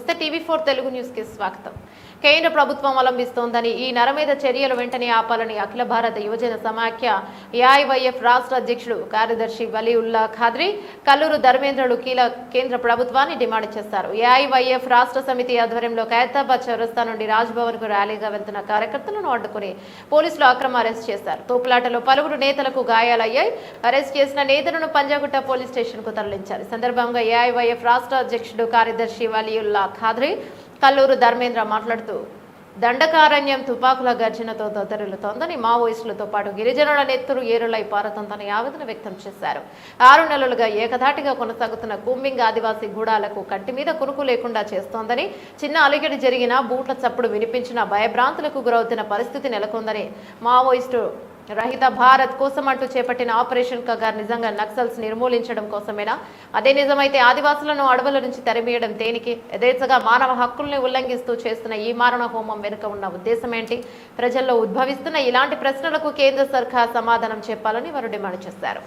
నమస్తే TV four Telugu న్యూస్కి స్వాగతం. కేంద్ర ప్రభుత్వం అవలంబిస్తోందని ఈ నరమేధ చర్యలు వెంటనే ఆపాలని అఖిల భారత యువజన సమాఖ్య ఏఐవైఎఫ్ రాష్ట్ర అధ్యక్షుడు కార్యదర్శి వలీఉల్లా ఖాద్రి కల్లూరు ధర్మేంద్రులు కీల కేంద్ర ప్రభుత్వాన్ని డిమాండ్ చేశారు. ఏఐవైఎఫ్ రాష్ట్ర సమితి ఆధ్వర్యంలో ఖైరతాబాద్ చౌరస్తా నుండి రాజ్భవన్కు ర్యాలీగా వెళ్తున్న కార్యకర్తలను అడ్డుకుని పోలీసులు అక్రమ అరెస్ట్ చేశారు. తోపులాటలో పలువురు నేతలకు గాయాలయ్యాయి. అరెస్ట్ చేసిన నేతలను పంజాగుట్ట పోలీస్ స్టేషన్కు తరలించారు. ఈ సందర్భంగా ఏఐవైఎఫ్ రాష్ట్ర అధ్యక్షుడు కార్యదర్శి వలీయుల్లా ఖాద్రి కల్లూరు ధర్మేంద్ర మాట్లాడుతూ దండకారణ్యం తుపాకుల గర్జనతో దొద్దరిల్లుతోందని మావోయిస్టులతో పాటు గిరిజనుల నెత్తురు ఏరులై పారుతోందని ఆవేదన వ్యక్తం చేశారు. ఆరు నెలలుగా ఏకధాటిగా కొనసాగుతున్న కూంబింగ్ ఆదివాసీ గూడాలకు కంటి మీద కునుకు లేకుండా చేస్తోందని చిన్న అలిగడి జరిగినా బూట్ల చప్పుడు వినిపించిన భయభ్రాంతులకు గురవుతున్న పరిస్థితి నెలకొందని మావోయిస్టు రహిత భారత్ కోసం అంటూ చేపట్టిన ఆపరేషన్ కగార్ నిజంగా నక్సల్స్ నిర్మూలించడం కోసమేనా అదే నిజమైతే ఆదివాసులను అడవుల నుంచి తరిమేయడం దేనికి యథేచ్ఛగా మానవ హక్కుల్ని ఉల్లంఘిస్తూ చేస్తున్న ఈ మారణ హోమం వెనుక ఉన్న ఉద్దేశం ఏంటి ప్రజల్లో ఉద్భవిస్తున్న ఇలాంటి ప్రశ్నలకు కేంద్ర సర్కార్ సమాధానం చెప్పాలని వారు డిమాండ్ చేశారు